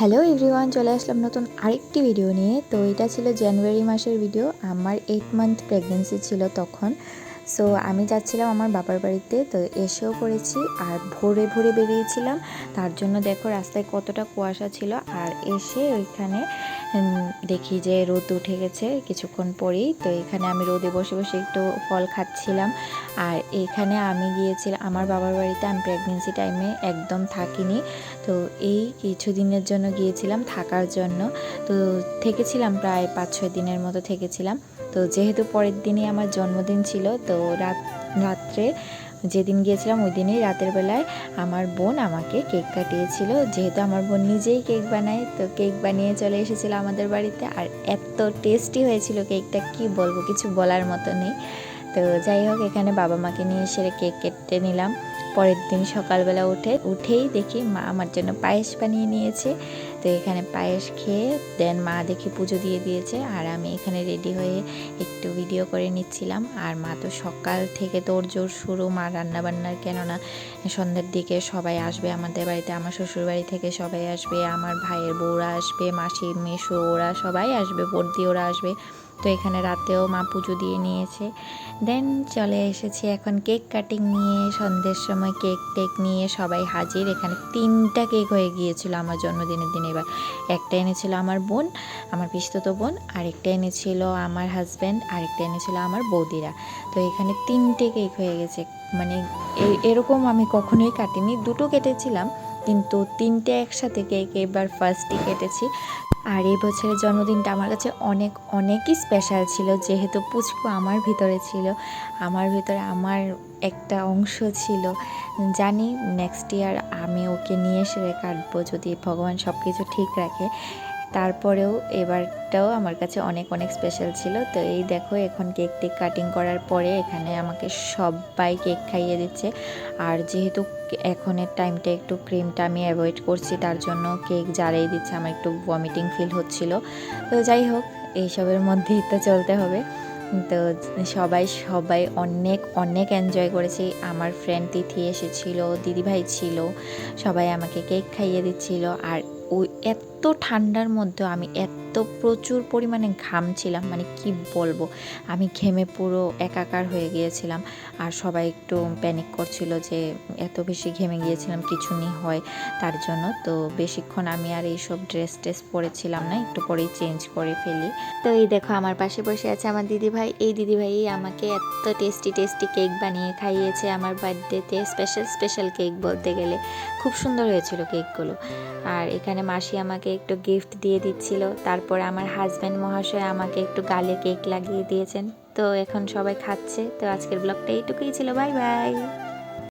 Hello everyone চলে আসলাম নতুন আরেকটি ভিডিও নিয়ে। তো এটা ছিল জানুয়ারি মাসের ভিডিও আমার এইট মান্থ প্রেগনেন্সি ছিল তখন। সো আমি যাচ্ছিলাম আমার বাবার বাড়িতে, তো এসেও পড়েছি আর ভোরে ভোরে বেরিয়েছিলাম। তার জন্য দেখো রাস্তায় কতটা কুয়াশা ছিল, আর এসে ওইখানে দেখি যে রোদ উঠে গেছে কিছুক্ষণ পরেই। তো এখানে আমি রোদে বসে বসে একটু ফল খাচ্ছিলাম। আর এখানে আমি গিয়েছিলাম আমার বাবার বাড়িতে আমি প্রেগনেন্সি টাইমে একদম থাকিনি। তো এই কিছুদিনের জন্য গিয়েছিলাম থাকার জন্য। তো থেকেছিলাম প্রায় পাঁচ ছয় দিনের মতো থেকেছিলাম। তো যেহেতু পরের দিনই আমার জন্মদিন ছিল, তো রাত, রাত্রে যেদিন গিয়েছিলাম, ওই দিনই রাতের বেলায় আমার বোন আমাকে কেক কাটিয়েছিল। যেহেতু আমার বোন নিজেই কেক বানায়, তো কেক বানিয়ে চলে এসেছিল আমাদের বাড়িতে। আর এত টেস্টি হয়েছিল কেকটা, কি বলব, কিছু বলার মতো নেই। তো যাই হোক, এখানে বাবা মাকে নিয়ে এসে কেক কেটে নিলাম। পরের দিন সকালবেলা উঠে, উঠেই দেখি মা আমার জন্য পায়েস বানিয়ে নিয়েছে। তো এখানে পায়েস খেয়ে দেন মা দেখি পুজো দিয়ে দিয়েছে আর আমি এখানে রেডি হয়ে একটু ভিডিও করে নিচ্ছিলাম। আর মা তো সকাল থেকে তোর জোর শুরু, মা রান্নাবান্নার কেননা সন্ধ্যের দিকে সবাই আসবে আমাদের বাড়িতে, আমার শ্বশুর বাড়ি থেকে সবাই আসবে, আমার ভাইয়ের বউরা আসবে মাসি মেশো ওরা সবাই আসবে, বর্দি ওরা আসবে। তো এখানে রাতেও মা পুজো দিয়ে নিয়েছে। দেন চলে এসেছি এখন কেক কাটিং নিয়ে, সন্ধ্যের সময় কেক টেক নিয়ে সবাই হাজির। এখানে তিনটা কেক হয়ে গিয়েছিল আমার জন্মদিনের দিন। এবার একটা এনেছিল আমার বোন, আমার পিস্তত বোন, আরেকটা এনেছিল আমার হাজব্যান্ড আরেকটা এনেছিল আমার বৌদিরা। তো এখানে তিনটে কেক হয়ে গেছে। মানে এরকম আমি কখনোই কাটিনি। দুটো কেটেছিলাম, কিন্তু তিনটে একসাথে কেক এবার ফার্স্টই কেটেছি। আর এই বছরের জন্মদিনটা আমার কাছে অনেক, অনেকই স্পেশাল ছিল, যেহেতু পুষ্পু আমার ভিতরে ছিল। আমার ভিতরে আমার একটা অংশ ছিল। জানি নেক্সট ইয়ার আমি ওকে নিয়ে এসে কাটবো, যদি ভগবান সব কিছু ঠিক রাখে। তারপরেও এবারটাও আমার কাছে অনেক অনেক স্পেশাল ছিল। তো এই দেখো, এখন কেক টেক কাটিং করার পরে এখানে আমাকে সবাই কেক খাইয়ে দিচ্ছে। আর যেহেতু এখনের টাইমটা একটু ক্রিমটা আমি অ্যাভয়েড করছি, তার জন্য কেক জ্বালিয়ে দিচ্ছে, আমার একটু ভমিটিং ফিল হচ্ছিল। তো যাই হোক, এইসবের মধ্যেই তো চলতে হবে। তো সবাই সবাই অনেক অনেক এনজয় করেছি। আমার ফ্রেন্ড তিথি এসেছিল, দিদিভাই ছিল, সবাই আমাকে কেক খাইয়ে দিচ্ছিল। আর ওই এত ঠান্ডার মধ্যেও আমি এত প্রচুর পরিমাণে ঘামছিলাম মানে কি বলব? আমি ঘেমে পুরো একাকার হয়ে গিয়েছিলাম। আর সবাই একটু প্যানিক করছিল যে এত বেশি ঘেমে গিয়েছিলাম কিছু নি হয় তার জন্য। তো বেশিক্ষণ আমি আর এইসব ড্রেস ট্রেস পরেছিলাম না, একটু পরেই চেঞ্জ করে ফেলি। তো এই দেখো, আমার পাশে বসে আছে আমার দিদিভাই। এই দিদিভাই আমাকে এত টেস্টি টেস্টি কেক বানিয়ে খাইয়েছে আমার বার্থডেতে স্পেশাল স্পেশাল কেক বলতে গেলে। খুব সুন্দর হয়েছিল কেকগুলো আর এখানে মাসি আমাকে একটু গিফট দিয়ে দিচ্ছিল। তারপর আমার হাজব্যান্ড মহাশয় আমাকে একটু গালে কেক লাগিয়ে দিয়েছেন। তো এখন সবাই খাচ্ছে। তো আজকের ব্লগটা এইটুকুই ছিল। Bye bye